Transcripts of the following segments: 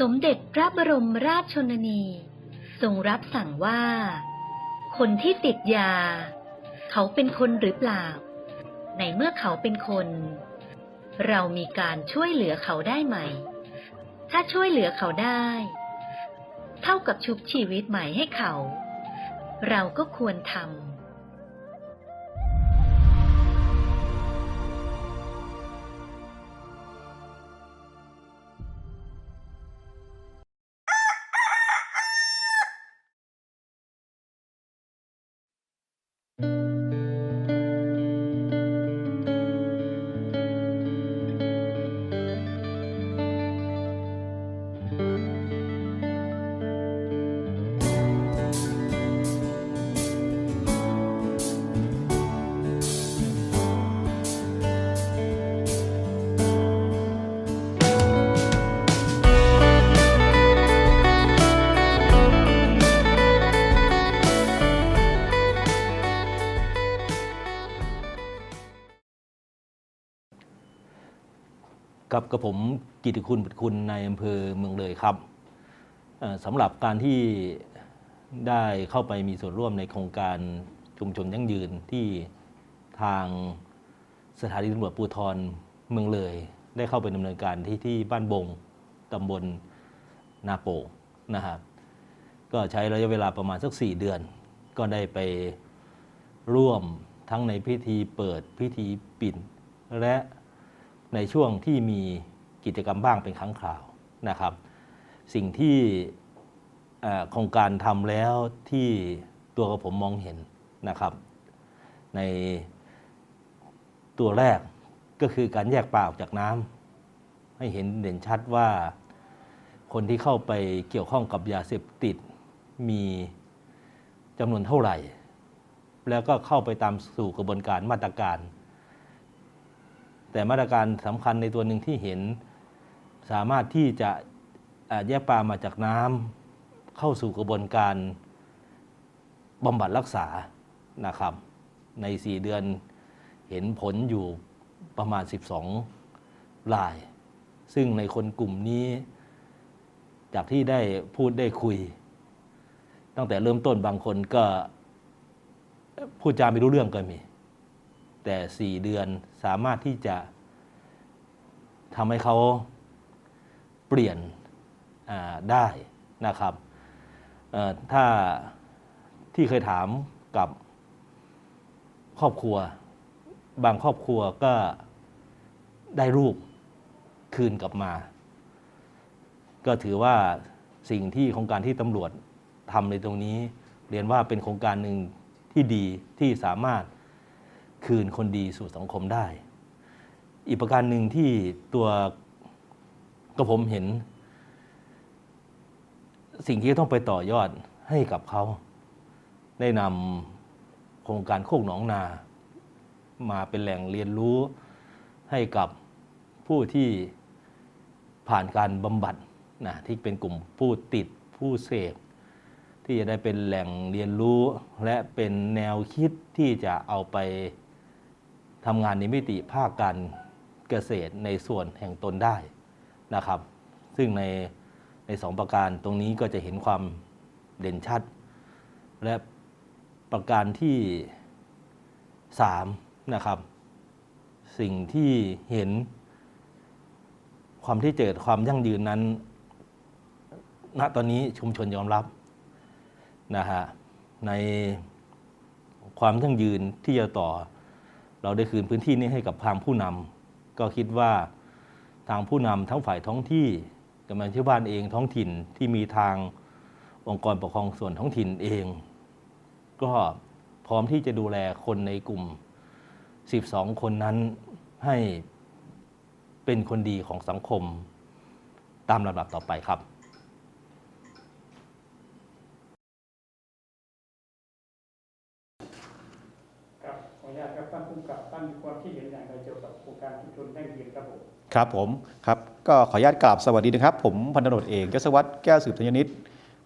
สมเด็จพระบรมราชชนนี ทรงรับสั่งว่า คนที่ติดยา เขาเป็นคนหรือเปล่า ในเมื่อเขาเป็นคน เรามีการช่วยเหลือเขาได้ไหม ถ้าช่วยเหลือเขาได้ เท่ากับชุบชีวิตใหม่ให้เขา เราก็ควรทำ กับกับผมกิติคุณบุตรคุณในอำเภอเมืองเลยครับสำหรับการที่ได้เข้าไปมีส่วนร่วมในโครงการชุมชนยั่งยืนที่ทางสถานีตำรวจภูธรเมืองเลย ได้เข้าไปดำเนินการที่ที่บ้านบงตำบลนาโปนะครับก็ใช้ระยะเวลาประมาณสัก 4 เดือน ก็ได้ไปร่วมทั้งในพิธีเปิดพิธีปิดและ ในช่วงที่มีกิจกรรมบ้างเป็นครั้งคราวนะครับ สิ่งที่โครงการทำแล้วที่ตัวกับผมมองเห็นนะครับ ในตัวแรกก็คือการแยกปลาออกจากน้ำให้เห็นเด่นชัดว่าคนที่เข้าไปเกี่ยวข้องกับยาเสพติดมีจำนวนเท่าไหร่ แล้วก็เข้าไปตามสู่กระบวนการมาตรการ แต่มาตรการสำคัญในตัวหนึ่งที่เห็น สามารถที่จะแยกปลามาจากน้ำเข้าสู่กระบวนการบำบัดรักษานะครับ ใน 4 เดือนเห็นผลอยู่ประมาณ 12ราย ซึ่งในคนกลุ่มนี้ จากที่ได้พูดได้คุย ตั้งแต่เริ่มต้นบางคนก็พูดจาไม่รู้เรื่องก็มี แต่ 4 เดือนสามารถที่จะทำให้เขาเปลี่ยนได้นะครับถ้าที่เคยถามกับครอบครัว บางครอบครัวก็ได้รูปคืนกลับมา ก็ถือว่าสิ่งที่โครงการที่ตำรวจทำในตรงนี้ เรียนว่าเป็นโครงการหนึ่งที่ดีที่สามารถ คืนคนดีสู่สังคมได้ อีกประการหนึ่งที่ตัวก็ผมเห็น สิ่งที่ต้องไปต่อยอดให้กับเขา ได้นำโครงการโคกหนองนา มาเป็นแหล่งเรียนรู้ให้กับผู้ที่ผ่านการบำบัดนะที่เป็นกลุ่มผู้ติดผู้เสพที่จะได้เป็นแหล่งเรียนรู้และเป็นแนวคิดที่จะเอาไป ทำงานในมิติภาคการเกษตรในส่วนแห่งตนได้นะครับ ซึ่งในในสองประการตรงนี้ก็จะเห็นความเด่นชัด และประการที่สามนะครับสิ่งที่เห็นความที่เกิดความยั่งยืนนั้น ณตอนนี้ชุมชนยอมรับนะฮะในความยั่งยืนที่จะต่อ เราได้คืนพื้นที่นี้ให้กับทางผู้นำก็คิดว่าทางผู้นำทั้งฝ่ายท้องที่กำนันที่บ้านเองท้องถิ่นที่มีทางองค์กรปกครองส่วนท้องถิ่นเอง ก็พร้อมที่จะดูแลคนในกลุ่ม 12 คนนั้นให้เป็นคนดีของสังคมตามลำดับต่อไปครับขออนุญาตครับท่านผู้กำกับท่านมีความคิดเห็นอย่างไรเกี่ยวกับโครงการชุมชนยั่งยืนครับผมครับผมครับก็ขออนุญาตกราบสวัสดีนะครับ ผมพันตำรวจเอกยศวัตรแก้วสืบธัญนิต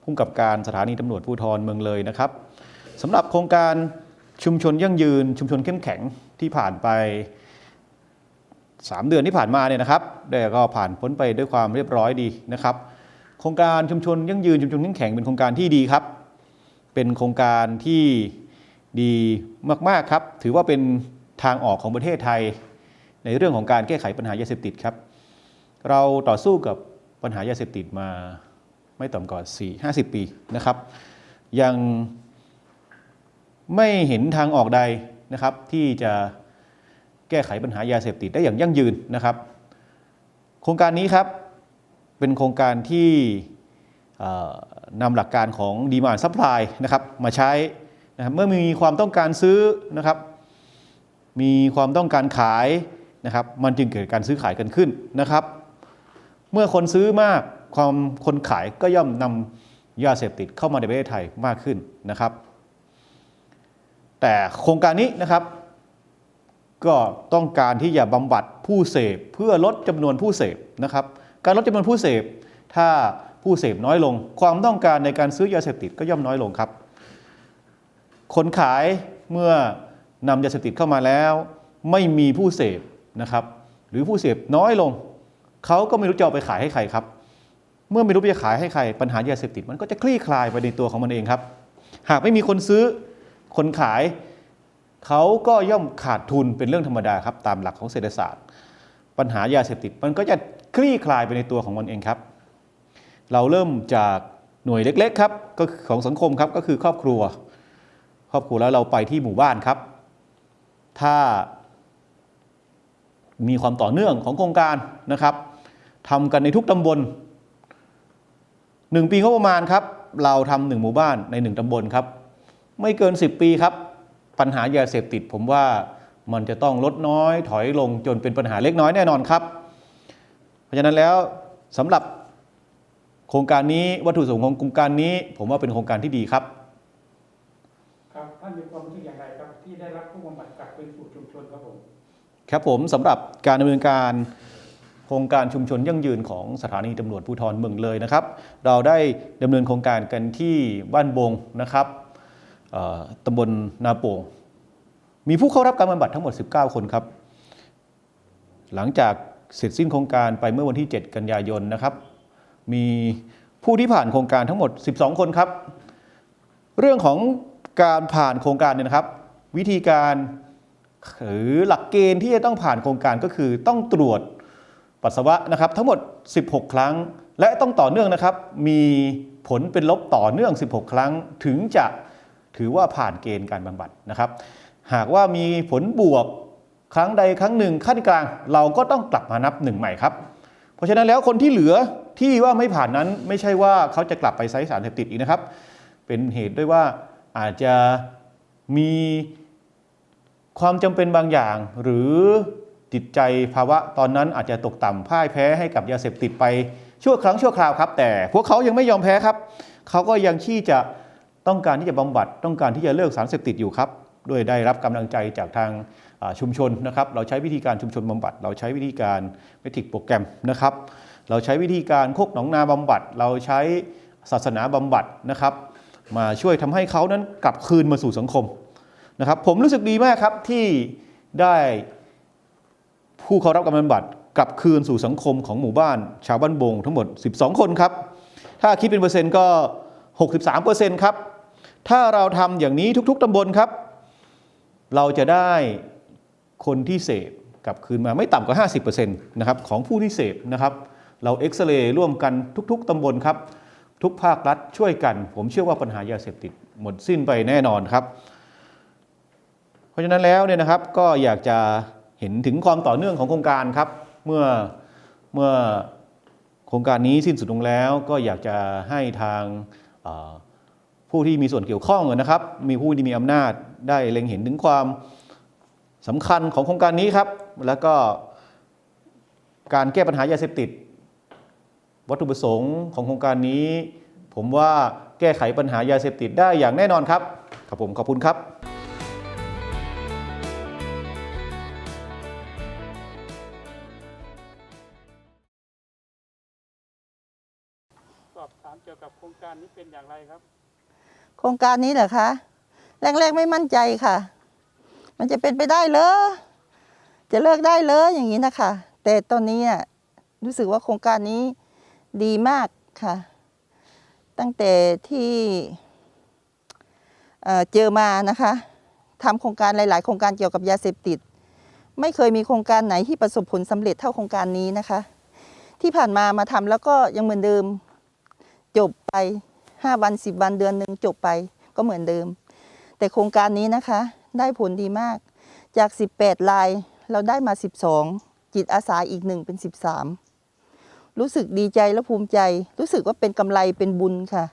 ผู้กำกับการสถานีตำรวจภูธรเมืองเลยนะครับสำหรับโครงการชุมชนยั่งยืน ชุมชนเข้มแข็งที่ผ่านไป 3 เดือนที่ผ่านมาเนี่ยนะครับได้ก็ผ่านพ้นไปด้วยความเรียบร้อยดีนะครับ โครงการชุมชนยั่งยืนชุมชนเข้มแข็งเป็นโครงการที่ดีครับ เป็นโครงการที่ดีมากๆครับ ถือว่าเป็น ทางออกของประเทศไทย ในเรื่องของการแก้ไขปัญหายาเสพติดครับ เราต่อสู้กับปัญหายาเสพติดมาไม่ต่ำกว่า4 50 ปีนะครับ ยังไม่เห็นทางออกใดนะครับ ที่จะแก้ไขปัญหายาเสพติดได้อย่างยั่งยืนนะครับ โครงการนี้ครับเป็นโครงการที่นำหลักการของดีมานซัพพลายนะครับมาใช้นะครับเมื่อมีความต้องการซื้อนะครับ มีความต้องการขายนะครับ มันจึงเกิดการซื้อขายกันขึ้นนะครับ เมื่อคนซื้อมากความคนขายก็ย่อมนำยาเสพติดเข้ามาในประเทศไทยมากขึ้นนะครับ แต่โครงการนี้นะครับ ก็ต้องการที่จะบำบัดผู้เสพเพื่อลดจำนวนผู้เสพนะครับ การลดจำนวนผู้เสพ ถ้าผู้เสพน้อยลง ความต้องการในการซื้อยาเสพติดก็ย่อมน้อยลงครับ คนขายเมื่อ นำยาเสพติดเข้ามาแล้ว ไม่มีผู้เสพนะครับ หรือผู้เสพน้อยลง เขาก็ไม่รู้จะเอาไปขายให้ใครครับ เมื่อไม่รู้จะขายให้ใคร ปัญหายาเสพติดมันก็จะคลี่คลายไปในตัวของมันเองครับ หากไม่มีคนซื้อคนขาย เขาก็ย่อมขาดทุนเป็นเรื่องธรรมดาครับตามหลักของเศรษฐศาสตร์ ปัญหายาเสพติดมันก็จะคลี่คลายไปในตัวของมันเองครับ เราเริ่มจากหน่วยเล็ก ๆ ครับก็ของสังคมครับก็คือครอบครัว ครอบครัวแล้วเราไปที่หมู่บ้านครับ ถ้ามีความต่อเนื่องของโครงการนะครับทำกันในทุกตำบลหนึ่งปีงบประมาณครับ เราทำหนึ่งหมู่บ้านในหนึ่งตำบลครับ ไม่เกิน 10 ปีครับ ปัญหายาเสพติด ผมว่ามันจะต้องลดน้อยถอยลงจนเป็นปัญหาเล็กน้อยแน่นอนครับ เพราะฉะนั้นแล้วสำหรับโครงการนี้วัตถุประสงค์ของโครงการนี้ ผมว่าเป็นโครงการที่ดีครับ ครับท่านมีความรู้สึกอย่างไร ที่ได้รับผู้บำบัดกลับคืนสู่ชุมชนครับผม ครับผมสำหรับการดำเนินการโครงการชุมชนยั่งยืนของสถานีตำรวจภูธรเมืองเลยนะครับ เราได้ดำเนินโครงการกันที่บ้านบงนะครับเอ่อตำบลนาโป่งมีผู้เข้ารับการบำบัดทั้งหมด 19 คนครับ หลังจากเสร็จสิ้นโครงการไปเมื่อวันที่ 7 กันยายนนะครับ มีผู้ที่ผ่านโครงการทั้งหมด 12 คนครับ เรื่องของการผ่านโครงการเนี่ยนะครับ วิธีการหรือหลักเกณฑ์ที่จะต้องผ่านโครงการก็คือต้องตรวจปัสสาวะนะครับทั้งหมด 16 ครั้ง และต้องต่อเนื่องนะครับ มีผลเป็นลบต่อเนื่อง 16 ครั้ง ถึงจะถือว่าผ่านเกณฑ์การบำบัดนะครับ หากว่ามีผลบวกครั้งใดครั้งหนึ่งขั้นกลาง เราก็ต้องกลับมานับหนึ่งใหม่ครับ เพราะฉะนั้นแล้วคนที่เหลือที่ว่าไม่ผ่านนั้นไม่ใช่ว่าเขาจะกลับไปใช้สารเสพติดอีกนะครับ เป็นเหตุด้วยว่าอาจจะมี ความจำเป็นบางอย่าง หรือจิตใจภาวะตอนนั้นอาจจะตกต่ำพ่ายแพ้ให้กับยาเสพติดไปชั่วครั้งชั่วคราวครับ แต่พวกเขายังไม่ยอมแพ้ครับ เขาก็ยังที่จะต้องการที่จะบำบัดต้องการที่จะเลิกสารเสพติดอยู่ครับด้วยได้รับกำลังใจจากทางชุมชนนะครับ เราใช้วิธีการชุมชนบำบัด เราใช้วิธีการเมทิกโปรแกรมนะครับ เราใช้วิธีการโคกหนองนาบำบัด เราใช้ศาสนาบำบัดนะครับ มาช่วยทำให้เขานั้นกลับคืนมาสู่สังคม นะครับผมรู้สึกดีมากครับที่ได้ผู้เข้ารับการบำบัดกลับคืนสู่สังคมของหมู่บ้าน ชาวบ้านบงทั้งหมด 12 คนครับ ถ้าคิดเป็นเปอร์เซ็นต์ก็ 63เปอร์เซ็นต์ครับ ถ้าเราทำอย่างนี้ทุกๆตำบลครับ เราจะได้คนที่เสพกลับคืนมาไม่ต่ำกว่า 50%นะครับของผู้ที่เสพนะครับ เราเอ็กซเรย์ร่วมกันทุก ๆตำบลครับ ทุกภาครัฐช่วยกัน ผมเชื่อว่าปัญหายาเสพติดหมดสิ้นไปแน่นอนครับ ราะฉะนั้นแล้วเนี่ยนะครับก็อยากจะเห็นถึงความต่อเนื่องของโครงการครับเมื่อเมื่อโครงการนี้สิ้นสุดลงแล้ว ก็อยากจะให้ทางผู้ที่มีส่วนเกี่ยวข้องนะครับ มีผู้ที่มีอำนาจได้เล็งเห็นถึงความสำคัญของโครงการนี้ครับ แล้วก็การแก้ปัญหายาเสพติด วัตถุประสงค์ของโครงการนี้ ผมว่าแก้ไขปัญหายาเสพติดได้อย่างแน่นอนครับ ครับผมขอบคุณครับ อบถามเกี่ยวกับโครงการนี้เป็นอย่างไรครับ โครงการนี้เหรอคะ แรก ๆ ไม่มั่นใจค่ะ มันจะเป็นไปได้เหรอจะเลิกได้เหรออย่างนี้นะคะ แต่ตอนนี้อะรู้สึกว่าโครงการนี้ดีมากค่ะ ตั้งแต่ที่เเจอมานะคะทำโครงการหลาย ๆ โครงการเกี่ยวกับยาเสพติด ไม่เคยมีโครงการไหนที่ประสบผลสำเร็จเท่าโครงการนี้นะคะ ที่ผ่านมามาทำแล้วก็ยังเหมือนเดิม จบไป5วัน10วันเดือนหนึ่งจบไปก็เหมือนเดิม แต่โครงการนี้นะคะ ได้ผลดีมาก จาก 18 ลายเราได้มา 12 จิตอาสาอีกหนึ่งเป็น 13 รู้สึกดีใจและภูมิใจ รู้สึกว่าเป็นกำไรเป็นบุญค่ะ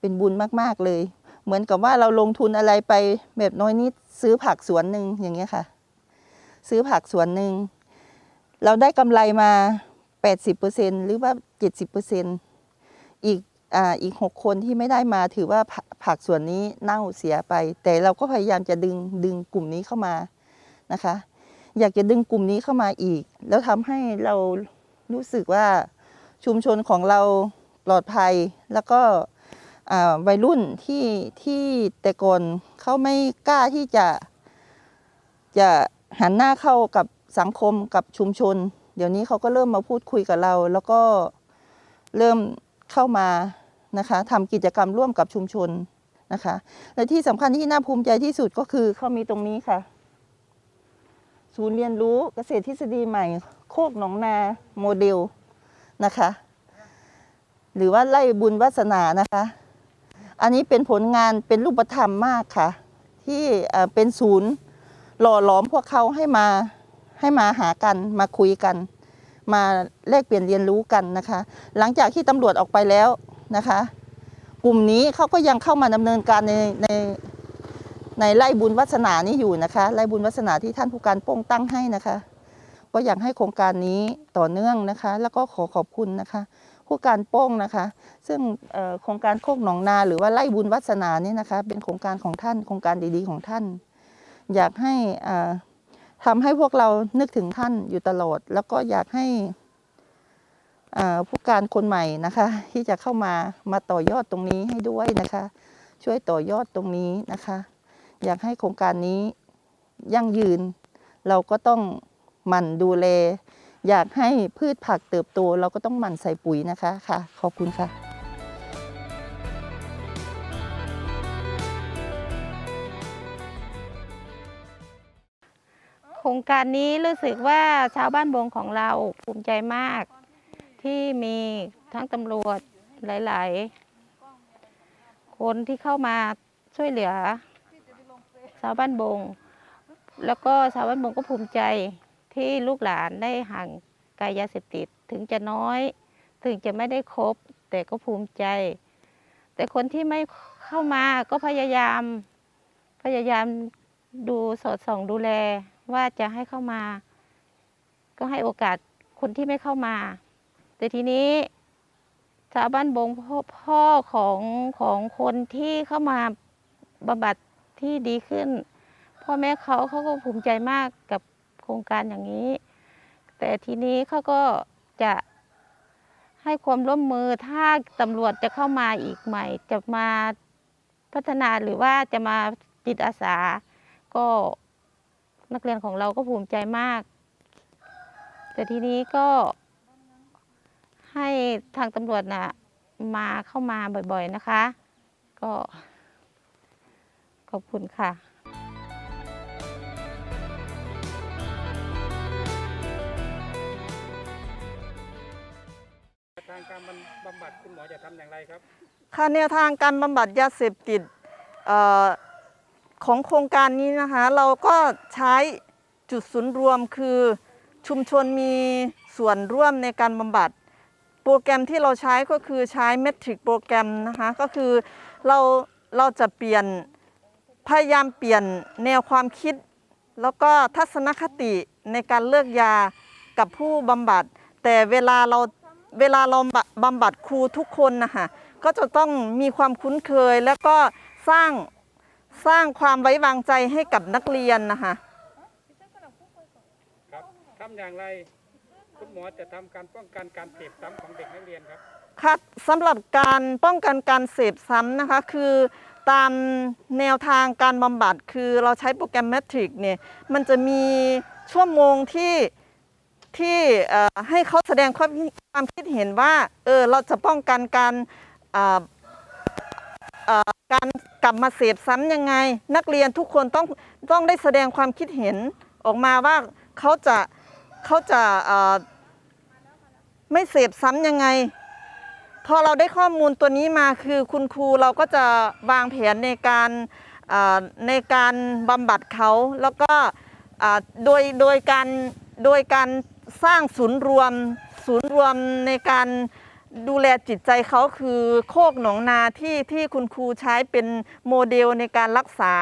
เป็นบุญมากๆเลย เหมือนกับว่าเราลงทุนอะไรไปแบบน้อยนิดซื้อผักสวนหนึ่งอย่างเงี้ยค่ะ ซื้อผักสวนหนึ่งเราได้กำไรมา 80%หรือว่า 70% อีกอ่าอีกคนที่ไม่ได้มาถือว่าผักส่วนนี้เน่าเสียไป แต่เราก็พยายามจะดึงดึงกลุ่มนี้เข้ามานะคะ อยากจะดึงกลุ่มนี้เข้ามาอีก แล้วทำให้เรารู้สึกว่าชุมชนของเราปลอดภัย แล้วก็อ่าวัยรุ่นที่ที่แต่ก่อนเขาไม่กล้าที่จะจะหันหน้าเข้ากับสังคมกับชุมชน เดี๋ยวนี้เขาก็เริ่มมาพูดคุยกับเรา แล้วก็เริ่ม เข้ามานะคะทำกิจกรรมร่วมกับชุมชนนะคะ และที่สำคัญที่น่าภูมิใจที่สุดก็คือเขามีตรงนี้ค่ะ ศูนย์เรียนรู้เกษตรทฤษฎีใหม่ โคกหนองนาโมเดลนะคะ หรือว่าไล่บุญวาสนานะคะ อันนี้เป็นผลงานเป็นรูปธรรมมากค่ะ ที่เอ่อเป็นศูนย์หล่อหลอมพวกเขาให้มาให้มาหากันมาคุยกัน มาแลกเปลี่ยนเรียนรู้กันนะคะ หลังจากที่ตำรวจออกไปแล้วนะคะ กลุ่มนี้เขาก็ยังเข้ามาดำเนินการในในในไล่บุญวัสนานี้อยู่นะคะไล่บุญวัสนาที่ท่านผู้การโป้งตั้งให้นะคะ ก็อยากให้โครงการนี้ต่อเนื่องนะคะ แล้วก็ขอขอบคุณนะคะ ผู้การโป้งนะคะ ซึ่งโครงการโคกหนองนาหรือว่าไล่บุญวัสนานี่นะคะ เป็นโครงการของท่านโครงการดีๆของท่าน อยากให้อ่า ทำให้พวกเรานึกถึงท่านอยู่ตลอด แล้วก็อยากให้ผู้การคนใหม่นะคะ ที่จะเข้ามามาต่อยอดตรงนี้ให้ด้วยนะคะ ช่วยต่อยอดตรงนี้นะคะ อยากให้โครงการนี้ยั่งยืน เราก็ต้องหมั่นดูแล อยากให้พืชผักเติบโต เราก็ต้องหมั่นใส่ปุ๋ยนะคะค่ะ ขอบคุณค่ะ ครงการนี้รู้สึกว่าชาวบ้านบงของเราภูมิใจมาก ที่มีทั้งตำรวจหลาย ๆ คนที่เข้ามาช่วยเหลือ ชาวบ้านบง แล้วก็ชาวบ้านบงก็ภูมิใจที่ลูกหลานได้ห่างไกลยาเสพติดถึงจะน้อย ถึงจะไม่ได้ครบ แต่ก็ภูมิใจ แต่คนที่ไม่เข้ามาก็พยายาม พยายามดูสอดส่องดูแล ว่าจะให้เข้ามา ก็ให้โอกาสคนที่ไม่เข้ามา แต่ทีนี้ชาวบ้านบงพ่อพ่อของของคนที่เข้ามาบำบัดที่ดีขึ้น พ่อแม่เขาเขาก็ภูมิใจมากกับโครงการอย่างนี้ แต่ทีนี้เขาก็จะให้ความร่วมมือถ้าตำรวจจะเข้ามาอีกใหม่ จะมาพัฒนาหรือว่าจะมาจิตอาสาก็ นักเรียนของเราก็ภูมิใจมาก แต่ทีนี้ก็ให้ทางตำรวจน่ะมาเข้ามาบ่อยๆนะคะ ก็ขอบคุณค่ะทางการบำบัดคุณหมอจะทำอย่างไรครับ ค่ะแนวทางการบำบัดยาเสพติดเออ ของโครงการนี้นะคะ เราก็ใช้จุดศูนย์รวมคือชุมชนมีส่วนร่วมในการบำบัด โปรแกรมที่เราใช้ก็คือใช้เมทริกโปรแกรมนะคะก็คือเราเราจะเปลี่ยนพยายามเปลี่ยนแนวความคิด แล้วก็ทัศนคติในการเลือกยากับผู้บำบัด แต่เวลาเราเวลาเราบำบัดครูทุกคนนะคะก็จะต้องมีความคุ้นเคยแล้วก็สร้าง สร้างความไว้วางใจให้กับนักเรียนนะคะ ครับทำอย่างไรคุณหมอจะทำการป้องกันการเสพซ้ำของเด็กนักเรียนครับค่ะสำหรับการป้องกันการเสพซ้ำนะคะคือตามแนวทางการบำบัดคือเราใช้โปรแกรมแมทริกเนี่ยมันจะมีชั่วโมงที่ที่เอ่อให้เขาแสดงความความคิดเห็นว่าเออเราจะป้องกันการอ่าอ่า การกลับมาเสพซ้ำยังไง นักเรียนทุกคนต้องต้องได้แสดงความคิดเห็นออกมาว่าเขาจะเขาจะาไม่เสพซ้ำยังไง พอเราได้ข้อมูลตัวนี้มาคือคุณครูเราก็จะวางแผนในการาในการบำบัดเขาแล้วก็โดยโดยการโดยการสร้างศูนย์รวมศูนย์รวมในการ ดูแลจิตใจเขาคือโคกหนองนาที่ที่คุณครูใช้เป็นโมเดลในการรักษา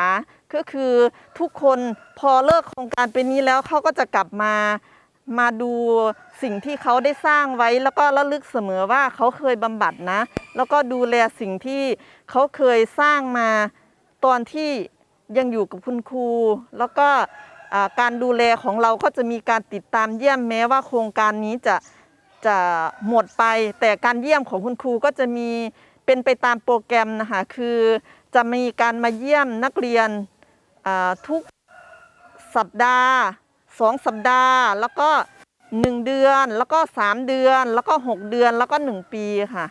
ก็คือทุกคนพอเลิกโครงการเป็นนี้แล้วเขาก็จะกลับมามาดูสิ่งที่เขาได้สร้างไว้แล้วก็ระลึกเสมอว่าเขาเคยบำบัดนะ แล้วก็ดูแลสิ่งที่เขาเคยสร้างมาตอนที่ยังอยู่กับคุณครู แล้วก็การดูแลของเราก็จะมีการติดตามเยี่ยมแม้ว่าโครงการนี้จะ จะหมดไป แต่การเยี่ยมของคุณครูก็จะมีเป็นไปตามโปรแกรมนะคะคือจะมีการมาเยี่ยมนักเรียนทุกสัปดาห์สองสัปดาห์ แล้วก็หนึ่งเดือนแล้วก็สามเดือน แล้วก็หกเดือนแล้วก็หนึ่งปีค่ะ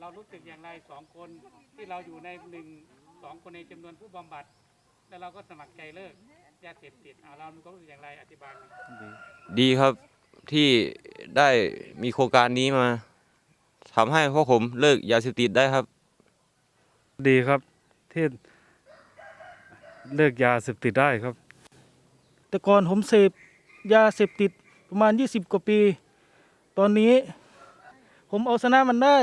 เรารู้สึกอย่างไรสองคน ที่เราอยู่ในหนึ่งสองคนในจำนวนผู้บำบัด แล้วเราก็สมัครใจเลิกยาเสพติดเอาเรามีความรู้สึกอย่างไรอธิบายหน่อยดีครับที่ได้มีโครงการนี้มาทำให้พวกผมเลิกยาเสพติดได้ครับ ดีครับที่เลิกยาเสพติดได้ครับ แต่ก่อนผมเสพยาเสพติดประมาณ 20 กว่าปี ตอนนี้ผมเอาชนะมันได้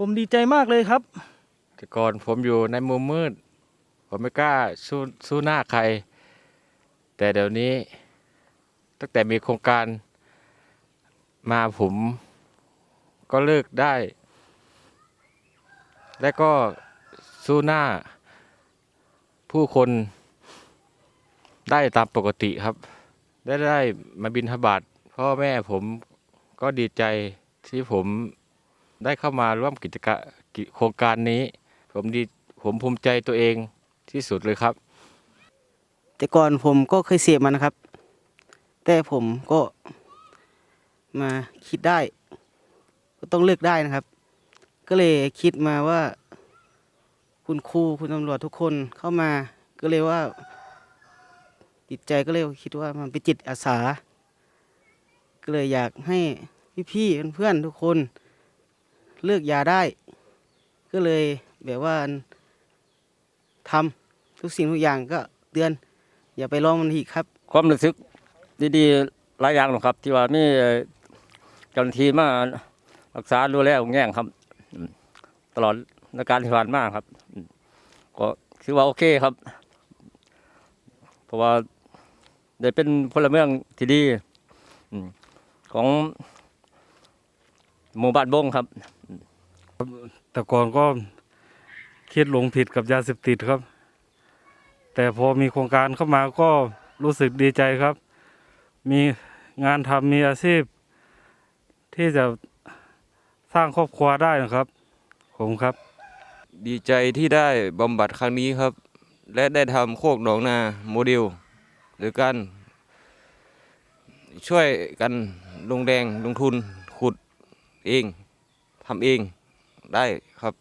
ผมดีใจมากเลยครับ แต่ก่อนผมอยู่ในมุมมืด ผมไม่กล้าสู้สู้หน้าใคร แต่เดี๋ยวนี้ ตั้งแต่มีโครงการมาผมก็เลิกได้ และก็สู้หน้า ผู้คนได้ตามปกติครับ ได้ได้มาบินทบาทพ่อแม่ผมก็ดีใจที่ผม ได้เข้ามาร่วมกิจกรรมโครงการนี้ ผมดีผมภูมิใจตัวเองที่สุดเลยครับ แต่ก่อนผมก็เคยเสพมันนะครับ แต่ผมก็มาคิดได้ ก็ต้องเลือกได้นะครับ ก็เลยคิดมาว่า คุณครูคุณตำรวจทุกคนเข้ามา ก็เลยว่าจิตใจก็เลยคิดว่ามันเป็นจิตอาสา ก็เลยอยากให้พี่ๆเพื่อนๆทุกคน เลือกยาได้ ก็เลยแบบว่าทำทุกสิ่งทุกอย่างก็เตือน อย่าไปลองมันอีกครับ ความรู้สึกดีๆหลายอย่างหรอกครับ ที่ว่ามีเจ้าหน้าที่มารักษาดูแลองแง่งครับ ตลอดในการที่ผ่านมาครับ ก็ถือว่าโอเคครับ เพราะว่าได้เป็นพลเมืองที่ดีของ หมู่บ้านบงครับ แต่ก่อนก็คิดหลงผิดกับยาเสพติดครับ แต่พอมีโครงการเข้ามาก็รู้สึกดีใจครับ มีงานทำมีอาชีพ ที่จะสร้างครอบครัวได้นะครับผมครับ ดีใจที่ได้บำบัดครั้งนี้ครับ และได้ทำโคกหนองนาโมเดลหรือการช่วยกันลงแรงลงทุนขุด เองทำเองได้ครับ